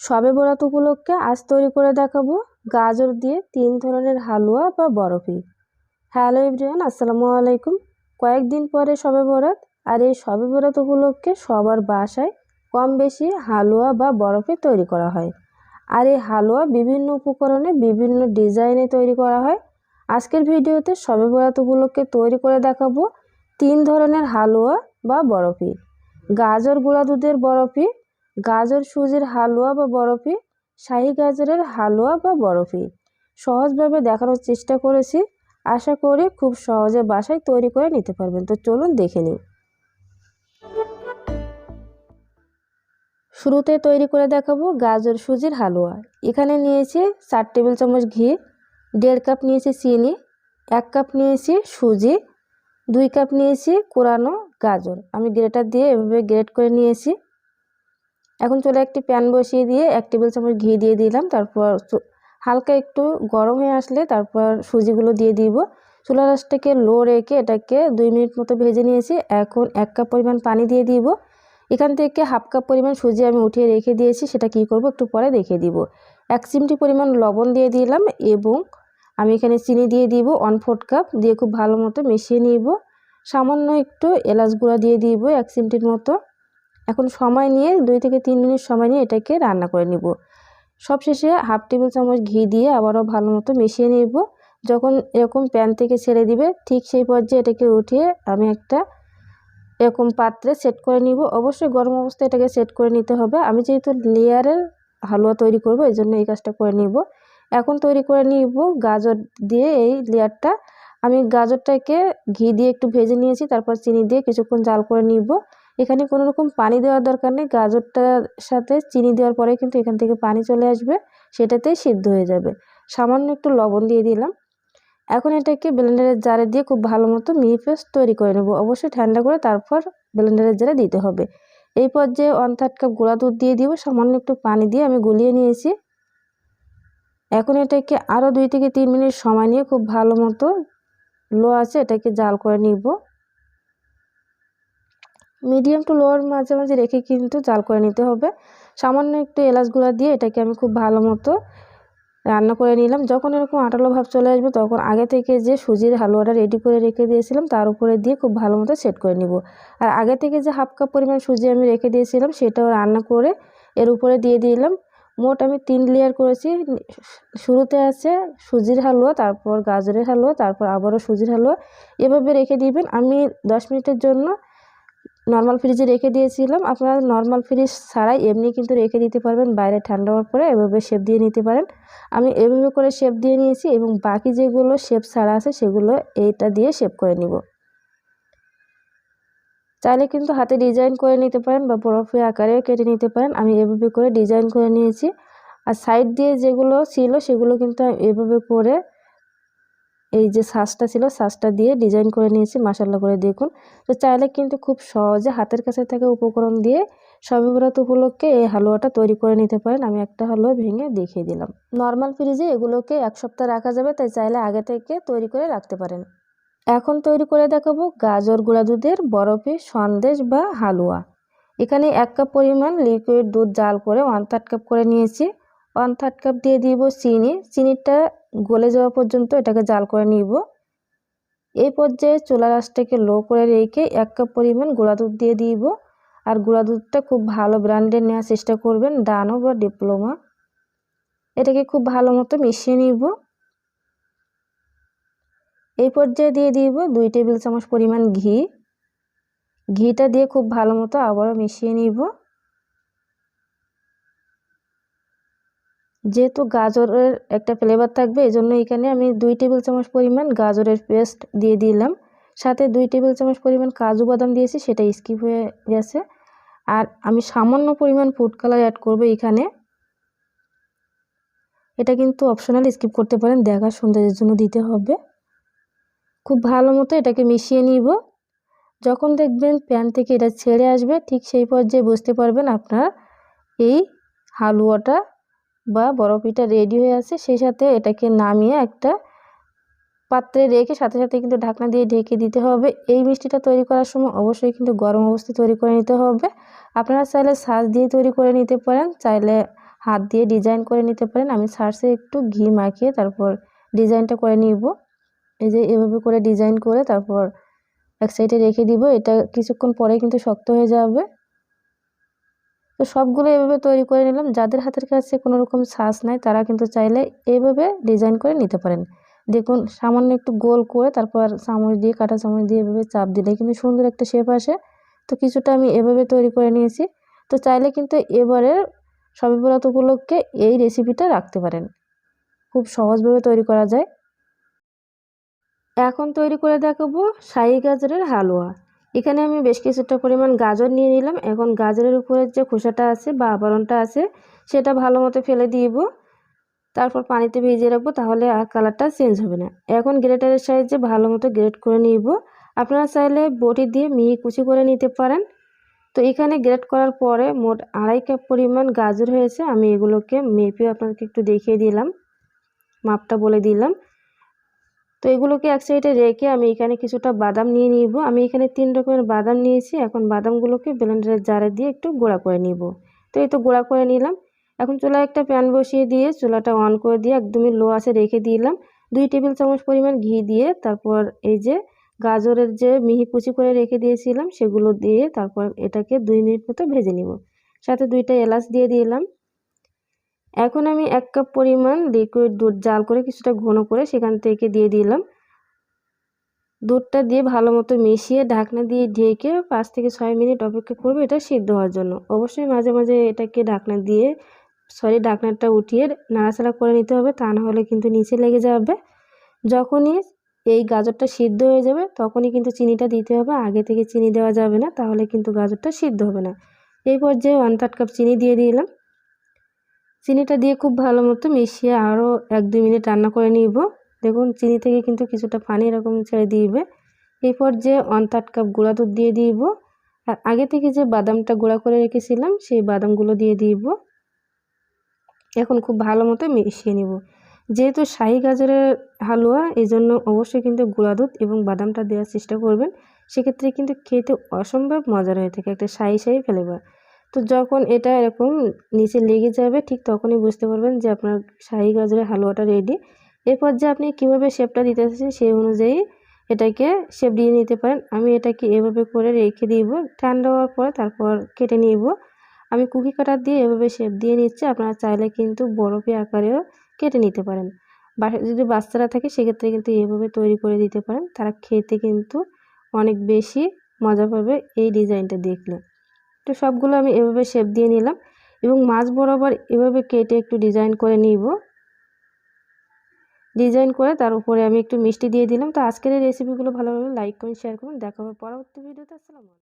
সবে বরাত উপলক্ষে আজ তৈরি করে দেখাবো গাজর দিয়ে তিন ধরনের হালুয়া বা বরফি। হ্যালো এভরিওয়ান, আসসালামু আলাইকুম। কয়েকদিন পরে সবে বরাত, আর এই সবে বরাত উপলক্ষে সবার বাসায় কম বেশি হালুয়া বা বরফি তৈরি করা হয়। আর এই হালুয়া বিভিন্ন উপকরণে বিভিন্ন ডিজাইনে তৈরি করা হয়। আজকের ভিডিওতে সবে বরাত উপলক্ষে তৈরি করে দেখাবো তিন ধরনের হালুয়া বা বরফি। গাজর গুঁড়া দুধের বরফি গাজর, সুজির হালুয়া বা বরফি, শাহি গাজরের হালুয়া বা বরফি। সহজভাবে দেখানোর চেষ্টা করেছি। আশা করি খুব সহজে বাসায় তৈরি করে নিতে পারবেন। তো চলুন দেখে নিই। শুরুতে তৈরি করে দেখাবো গাজর, সুজির হালুয়া। এখানে নিয়েছি চার টেবিল চামচ ঘি, দেড় কাপ নিয়েছি চিনি, এক কাপ নিয়েছি সুজি, দুই কাপ নিয়েছি কোরানো গাজর। আমি গ্রেটার দিয়ে এভাবে গ্রেট করে নিয়েছি। এখন চলে একটি প্যান বসিয়ে দিয়ে এক টেবিল চামচ ঘি দিয়ে দিলাম। তারপর হালকা একটু গরম হয়ে আসলে তারপর সুজিগুলো দিয়ে দিব। চুলা রাসটাকে লো রেখে এটাকে দুই মিনিট মতো ভেজে নিয়েছি। এখন এক কাপ পরিমাণ পানি দিয়ে দিব। এখান থেকে হাফ কাপ পরিমাণ সুজি আমি উঠিয়ে রেখে দিয়েছি। সেটা কি করব একটু পরে রেখে দিব। এক চিমটি পরিমাণ লবণ দিয়ে দিলাম এবং আমি এখানে চিনি দিয়ে দিব ওয়ান ফোর্থ কাপ দিয়ে খুব ভালো মতো মিশিয়ে নিব। সামান্য একটু এলাচ গুঁড়া দিয়ে দিব এক চিমটির মতো। এখন সময় নিয়ে দুই থেকে তিন মিনিট সময় নিয়ে এটাকে রান্না করে নিব। সবশেষে হাফ টেবিল চামচ ঘি দিয়ে আবারও ভালো মতো মিশিয়ে নিব। যখন এরকম প্যান থেকে ছেড়ে দিবে, ঠিক সেই পর্যায়ে এটাকে উঠিয়ে আমি একটা এরকম পাত্রে সেট করে নিব। অবশ্যই গরম অবস্থায় এটাকে সেট করে নিতে হবে। আমি যেহেতু লেয়ারের হালুয়া তৈরি করব, এই জন্য এই কাজটা করে নিব। এখন তৈরি করে নিব গাজর দিয়ে এই লেয়ারটা। আমি গাজরটাকে ঘি দিয়ে একটু ভেজে নিয়েছি, তারপর চিনি দিয়ে কিছুক্ষণ জাল করে নিব। এখানে কোনো রকম পানি দেওয়ার দরকার নেই। গাজরটার সাথে চিনি দেওয়ার পরে কিন্তু এখান থেকে পানি চলে আসবে, সেটাতেই সিদ্ধ হয়ে যাবে। সামান্য একটু লবণ দিয়ে দিলাম। এখন এটাকে ব্লেন্ডারের জারে দিয়ে খুব ভালো মতো মিহি পেস্ট তৈরি করে নেব। অবশ্যই ঠান্ডা করে তারপর ব্লেন্ডারের জারে দিতে হবে। এই পর্যায়ে ওয়ান থার্ড কাপ গুঁড়া দুধ দিয়ে দিব। সামান্য একটু পানি দিয়ে আমি গুলিয়ে নিয়েছি। এখন এটাকে আরও দুই থেকে তিন মিনিট সময় নিয়ে খুব ভালো মতো লো আছে এটাকে জাল করে নিব। মিডিয়াম টু লোয়ার মাঝে মাঝে রেখে কিন্তু জাল করে নিতে হবে। সামান্য একটু এলাচ গুঁড়া দিয়ে এটাকে আমি খুব ভালো মতো রান্না করে নিলাম। যখন এরকম আটালো ভাব চলে আসবে, তখন আগে থেকে যে সুজির হালুয়াটা রেডি করে রেখে দিয়েছিলাম, তার উপরে দিয়ে খুব ভালো মতো সেট করে নিব। আর আগে থেকে যে হাফ কাপ পরিমাণ সুজি আমি রেখে দিয়েছিলাম, সেটাও রান্না করে এর উপরে দিয়ে দিলাম। মোট আমি তিন লেয়ার করেছি। শুরুতে আছে সুজির হালুয়া, তারপর গাজরের হালুয়া, তারপর আবারও সুজির হালুয়া। এভাবে রেখে দিবেন। আমি দশ মিনিটের জন্য নর্মাল ফ্রিজে রেখে দিয়েছিলাম। আপনারা নর্মাল ফ্রিজ ছাড়াই এমনি কিন্তু রেখে দিতে পারবেন। বাইরে ঠান্ডা হওয়ার পরে এভাবে শেপ দিয়ে নিতে পারেন। আমি এভাবে করে শেপ দিয়ে নিয়েছি এবং বাকি যেগুলো শেপ ছাড়া আছে সেগুলো এইটা দিয়ে শেপ করে নিব। চাইলে কিন্তু হাতে ডিজাইন করে নিতে পারেন বা বরফে আকারেও কেটে নিতে পারেন। আমি এভাবে করে ডিজাইন করে নিয়েছি। আর সাইড দিয়ে যেগুলো ছিল সেগুলো কিন্তু এভাবে করে এই যে সাজটা ছিল, সাজটা দিয়ে ডিজাইন করে নিয়েছি মাসাল্লা করে দেখুন। তো চাইলে কিন্তু খুব সহজে হাতের কাছে থাকা উপকরণ দিয়ে সবিবরাত উপলক্ষে এই হালুয়াটা তৈরি করে নিতে পারেন। আমি একটা হালুয়া ভেঙে দেখিয়ে দিলাম। নর্মাল ফ্রিজে এগুলোকে এক সপ্তাহ রাখা যাবে, তাই চাইলে আগে থেকে তৈরি করে রাখতে পারেন। এখন তৈরি করে দেখাবো গাজর গুঁড়া দুধের বরফি সন্দেশ বা হালুয়া। এখানে এক কাপ পরিমাণ লিকুইড দুধ জাল করে ওয়ান থার্ড কাপ করে নিয়েছি। ওয়ান থার্ড কাপ দিয়ে দিব চিনি। চিনিটা গলে যাওয়া পর্যন্ত এটাকে জাল করে নিব। এই পর্যায়ে চুলা রাসটাকে লো করে রেখে এক কাপ পরিমাণ গুঁড়া দুধ দিয়ে দিব। আর গুঁড়া দুধটা খুব ভালো ব্র্যান্ডের নেওয়ার চেষ্টা করবেন, ডানো বা ডিপ্লোমা। এটাকে খুব ভালো মতো মিশিয়ে নিব। এই পর্যায়ে দিয়ে দিব দুই টেবিল চামচ পরিমাণ ঘি। ঘিটা দিয়ে খুব ভালো মতো আবারও মিশিয়ে নিব। যেহেতু গাজরের একটা ফ্লেভার থাকবে এই জন্য এখানে আমি দুই টেবিল চামচ পরিমাণ গাজরের পেস্ট দিয়ে দিলাম। সাথে দুই টেবিল চামচ পরিমাণ কাজু বাদাম দিয়েছি, সেটা স্কিপ হয়ে গেছে। আর আমি সামান্য পরিমাণ ফুড কালার অ্যাড করব এখানে। এটা কিন্তু অপশনাল স্কিপ করতে পারেন দেখা সৌন্দর্যের জন্য দিতে হবে। খুব ভালো মতো এটাকে মিশিয়ে নিব। যখন দেখবেন প্যান থেকে এটা ছেড়ে আসবে, ঠিক সেই পর্যায়ে বুঝতে পারবেন আপনার এই হালুয়াটা বা বরফিটা রেডি হয়ে আছে, সেই সাথে এটাকে নামিয়ে একটা পাত্রে রেখে সাথে সাথে কিন্তু ঢাকনা দিয়ে ঢেকে দিতে হবে। এই মিষ্টিটা তৈরি করার সময় অবশ্যই কিন্তু গরম অবস্থায় তৈরি করে নিতে হবে। আপনারা চাইলে সাজ দিয়ে তৈরি করে নিতে পারেন, চাইলে হাত দিয়ে ডিজাইন করে নিতে পারেন। আমি সার্সে একটু ঘি মাখিয়ে তারপর ডিজাইনটা করে নিব। এই যে এভাবে করে ডিজাইন করে তারপর এক সাইডে রেখে দিব। এটা কিছুক্ষণ পরে কিন্তু শক্ত হয়ে যাবে। তো সবগুলো এভাবে তৈরি করে নিলাম। যাদের হাতের কাছে কোনো রকম শ্বাস নাই, তারা কিন্তু চাইলে এইভাবে ডিজাইন করে নিতে পারেন। দেখুন, সামান্য একটু গোল করে তারপর চামচ দিয়ে, কাটা চামচ দিয়ে এভাবে চাপ দিলে কিন্তু সুন্দর একটা শেপ আসে। তো কিছুটা আমি এভাবে তৈরি করে নিয়েছি। তো চাইলে কিন্তু এবারের সবে উপলক্ষে এই রেসিপিটা রাখতে পারেন। খুব সহজভাবে তৈরি করা যায়। এখন তৈরি করে দেখাবো শাহি গাজরের হালুয়া। এখানে আমি বেশ কিছুটা পরিমাণ গাজর নিয়ে নিলাম। এখন গাজরের উপরে যে খোসাটা আছে বা আবরণটা আছে, সেটা ভালো মতো ফেলে দিব। তারপর পানিতে ভিজিয়ে রাখব তাহলে আর কালারটা চেঞ্জ হবে না। এখন গ্রেটারের সাহায্যে ভালো মতো গ্রেট করে নিব। আপনারা চাইলে বটি দিয়ে মিহি কুচি করে নিতে পারেন। তো এখানে গ্রেট করার পরে মোট আড়াই কাপ পরিমাণ গাজর হয়েছে। আমি এগুলোকে মেপে আপনাদেরকে একটু দেখিয়ে দিলাম। মাপটা বলে দিলাম। তো এগুলোকে এক সাইডে রেখে আমি এখানে কিছুটা বাদাম নিয়ে নিব। আমি এখানে তিন রকমের বাদাম নিয়েছি। এখন বাদামগুলোকে ব্লেন্ডারের জারে দিয়ে একটু গোড়া করে নিব। তো এই তো গোড়া করে নিলাম। এখন চুলায় একটা প্যান বসিয়ে দিয়ে চুলাটা অন করে দিয়ে একদমই লো আছে রেখে দিলাম। দুই টেবিল চামচ পরিমাণ ঘি দিয়ে তারপর এই যে গাজরের যে মিহি কুচি করে রেখে দিয়েছিলাম, সেগুলো দিয়ে তারপর এটাকে দুই মিনিট মতো ভেজে নিব। সাথে দুইটা এলাচ দিয়ে দিলাম। এখন আমি এক কাপ পরিমাণ লিকুইড দুধ জাল করে কিছুটা ঘন করে সেখান থেকে দিয়ে দিলাম। দুধটা দিয়ে ভালো মতো মিশিয়ে ঢাকনা দিয়ে ঢেকে পাঁচ থেকে ছয় মিনিট অপেক্ষা করব এটা সিদ্ধ হওয়ার জন্য। অবশ্যই মাঝে মাঝে এটাকে ঢাকনা দিয়ে সরি ঢাকনাটা উঠিয়ে নাড়াচাড়া করে নিতে হবে, তা না হলে কিন্তু নিচে লেগে যাবে। যখনই এই গাজরটা সিদ্ধ হয়ে যাবে, তখনই কিন্তু চিনিটা দিতে হবে, আগে থেকে চিনি দেওয়া যাবে না, তাহলে কিন্তু গাজরটা সিদ্ধ হবে না। এই পর্যায়ে ওয়ান থার্ড কাপ চিনি দিয়ে দিলাম। চিনিটা দিয়ে খুব ভালো মতো মিশিয়ে আরও এক দুই মিনিট রান্না করে নিব। দেখুন, চিনি থেকে কিন্তু কিছুটা পানি এরকম ছেড়ে দিবে। এরপর যে ওয়ান থার্ড কাপ গুঁড়া দুধ দিয়ে দিব। আর আগে থেকে যে বাদামটা গুঁড়া করে রেখেছিলাম, সেই বাদামগুলো দিয়ে দিব। এখন খুব ভালো মতো মিশিয়ে নিব। যেহেতু শাহি গাজরের হালুয়া এই জন্য অবশ্যই কিন্তু গুঁড়া দুধ এবং বাদামটা দেওয়ার চেষ্টা করবেন। সেক্ষেত্রে কিন্তু খেতে অসম্ভব মজার হয়ে থাকে, একটা শাহি শাহি ফ্লেভার তো যখন এটা এরকম নিচে লেগে যাবে, ঠিক তখনই বুঝতে পারবেন যে আপনার শাহি গাজরের হালুয়াটা রেডি এরপর যে আপনি কীভাবে শেপটা দিতে চাচ্ছেন সেই অনুযায়ী এটাকে শেপ দিয়ে নিতে পারেন। আমি এটাকে এভাবে করে রেখে দিব। ঠান্ডা হওয়ার পরে তারপর কেটে নিব। আমি কুকি কাটার দিয়ে এভাবে শেপ দিয়ে নিচ্ছি। আপনারা চাইলে কিন্তু বরফি আকারেও কেটে নিতে পারেন। বাসায় যদি বাচ্চারা থাকে সেক্ষেত্রে কিন্তু এভাবে তৈরি করে দিতে পারেন। তারা খেতে কিন্তু অনেক বেশি মজা পাবে এই ডিজাইনটা দেখলে। তো সবগুলো আমি এভাবে শেপ দিয়ে নিলাম এবং মাছ বরাবর এভাবে কেটে একটু ডিজাইন করে নিব। ডিজাইন করে তার উপরে আমি একটু মিষ্টি দিয়ে দিলাম। তো আজকের এই রেসিপিগুলো ভালো লাগলে লাইক করুন শেয়ার করুন। দেখা হবে পরবর্তী ভিডিওতে আসসালামু